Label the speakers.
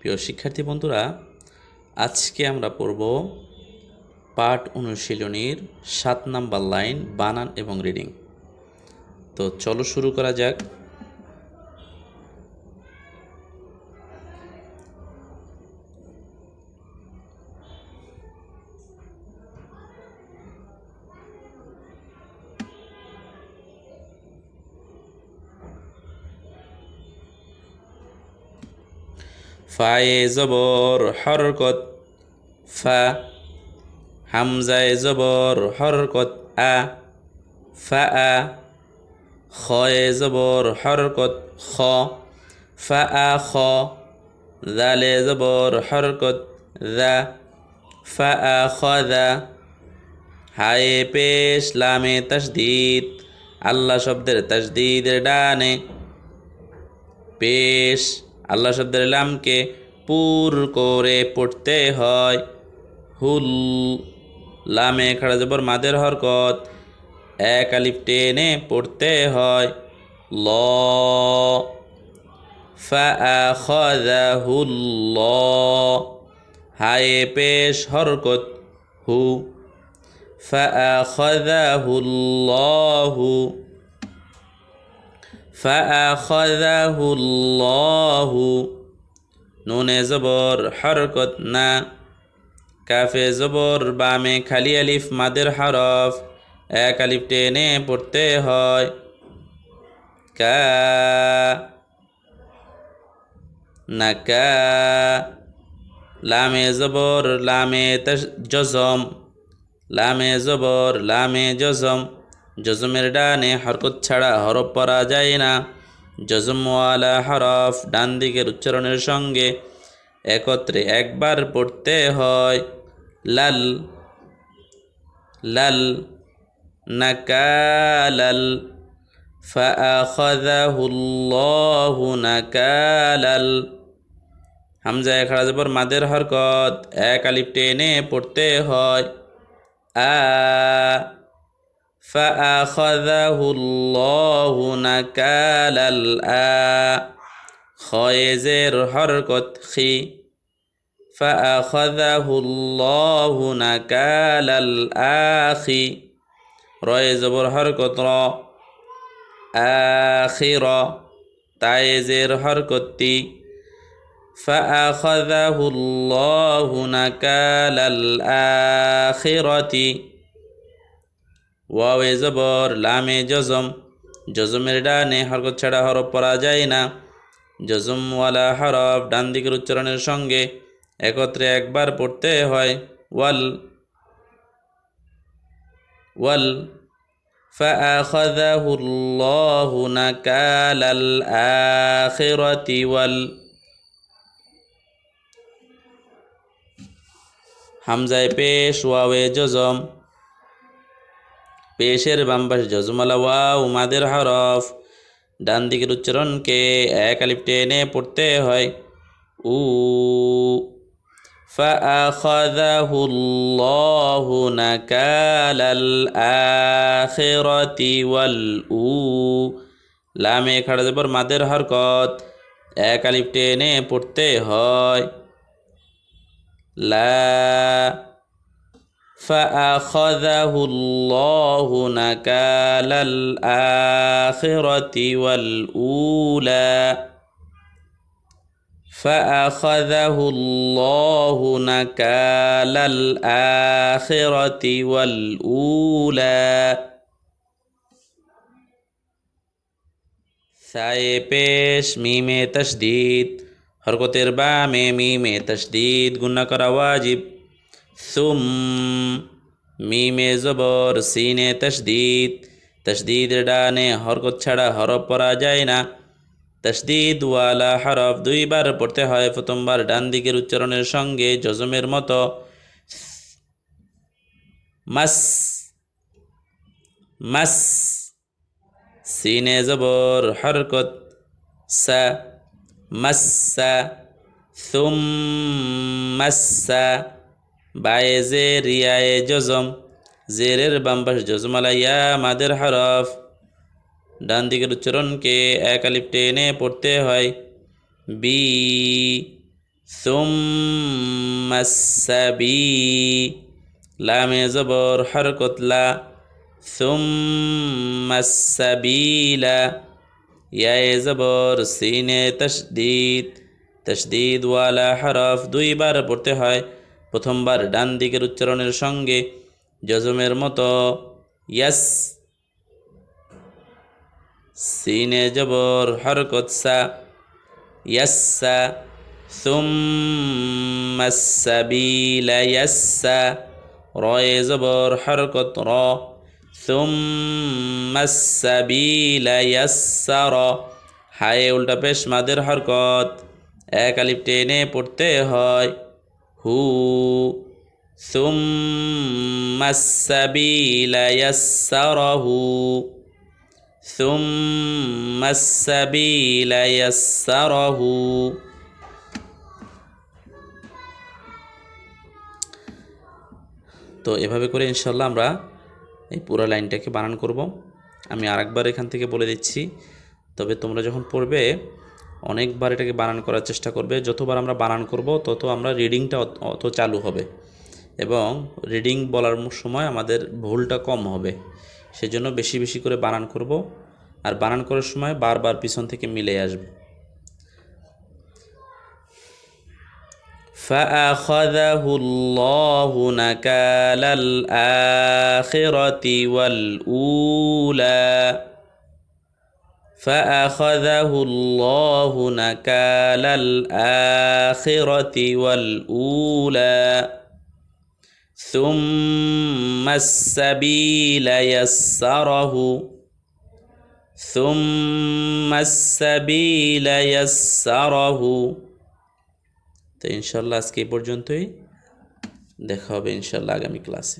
Speaker 1: প্রিয় শিক্ষার্থী বন্ধুরা, আজকে আমরা পড়ব পাঠ অনুশীলনীর সাত নাম্বার লাইন বানান এবং রিডিং। তো চলো শুরু করা যাক। ফায়ে জবর হরকত, ফা, হামজায় জবর হরকত, আ, ফা, আ, খয়ে জবর হরকত, খ, ফা, আ, খ দালে জবর হরকত দা ফা, আ, খ দা হায়ে পেশ, লামে তসদিদ আল্লাহ শব্দের তসদিদের ডানে, পেশ আল্লাহ শব্দের লামকে পুর করে পড়তে হয়। হুল লামে খাড়া জবর মাদের হরকত এক আলিফ টেনে পড়তে হয়। ল ফাআখাযাহু ল হায়ে পেশ হরকত হু। ফাআখাযাহু ফাআখাযাহুল্লাহু নুনে জবর, হরকত না। কাফে জবর, বামে খালি আলিফ, মাদের হরফ। এক আলিফ টেনে পড়তে হয়। কা নাকা লামে জবর, লামে জজম লামে জবর, লামে জজম। জজমের ডানে হরকত ছাড়া হরফ পরা যায় না। জজমওয়ালা হরফ ডান দিকের উচ্চারণের সঙ্গে একত্রে একবার পড়তে হয়। লাল লাল, নাকালাল, ফাআখাযাহুল্লাহু নাকালাল। হামজা খাড়া জবর মাদের হরকত এক আলিফ টেনে পড়তে হয়। আ فأخذه الله نكال الآ. خيزر حركت خي فأخذه الله نكال الآخي رأي زبر حركت را. آخرة تايزر حركت تي فأخذه الله نكال الآخرة. ওয়াওয়ে জবর লামে জজম জজমের ডানে হরকত ছাড়া হরফ পড়া যায় না জজমওয়ালা হরফ ডান দিকের উচ্চারণের সঙ্গে একত্রে একবার পড়তে হয় ওয়াল ওয়াল فأخذه الله نكال الآخرة وال হামজায় পেশ ওয়াওয়ে জজম পেশের বাম পাশে জজমালা ওয়াও মাদের হরফ ডান দিকের উচ্চারণকে এক আলিফ টেনে পড়তে হয় উ فأخذه الله نكال الآخرة والأو লামে খাড়া জবর মাদের হরকত এক আলিফ টেনে পড়তে হয় লা فأخذه الله نكال الآخرة والأولى. فأخذه الله نكال الآخرة والأولى. سائے پیش میم تشدید حرکت تربا میں میم تشدید گنہ کرا واجب. সুম মিমে জবর, সিনে তসদিদ তসদিদ ডানে হরকত ছাড়া হরফ পরা যায় না। তসদিদ ওয়ালা হরফ দুইবার পড়তে হয়, প্রথমবার ডান দিকের উচ্চারণের সঙ্গে জজমের মতো। মাস মাস, সিনে জবর, হরকত, সা, মাসা সুম, মাসা বায়ে জে রিয়ায়ে জজম। জেরের বাম্বাস জজমালাইয়া মাদের হরফ। ডান দিকের উচ্চারণকে এক টেনে পড়তে হয়। বি সুমাসাবি লামে জবর হরকতলা সুমাসাবিলা ইয়ায়ে জবর সিনে তশদিদ। তশদিদওয়ালা হরফ দুইবার পড়তে হয়। প্রথমবার ডান দিকের উচ্চারণের সঙ্গে যজমের মতো ইয়াস। সিনে জবর হরকত সা ইয়াসা সুম্মাসাবিলা ইয়াসা রয়ে জবর হরকত র সুম্মাসাবিলা ইয়াসা র। হায়ে উল্টা পেশমাদের হরকত, এক আলিপ টেনে পড়তে হয়। হু ثم السبيل يسره ثم السبيل يسره তো এভাবে করে ইনশাল্লাহ আমরা এই পুরো লাইনটাকে বানান করব আমি আরেকবার এখান থেকে বলে দিচ্ছি তবে তোমরা যখন পড়বে অনেকবার এটাকে বানান করার চেষ্টা করবে যতবার আমরা বানান করব তত আমরা রিডিংটা অত চালু হবে এবং রিডিং বলার সময় আমাদের ভুলটা কম হবে সেজন্য বেশি বেশি করে বানান করব আর বানান করার সময় বারবার পিছন থেকে মিলে আসবে فأخذه الله نكال الآخرة والأولى فأخذه الله نكال الآخرة والأولى ثم السبيل يسره ثم السبيل يسره তো ইনশাল্লাহ আজকে এই পর্যন্তই দেখা হবে ইনশাল্লাহ আগামী ক্লাসে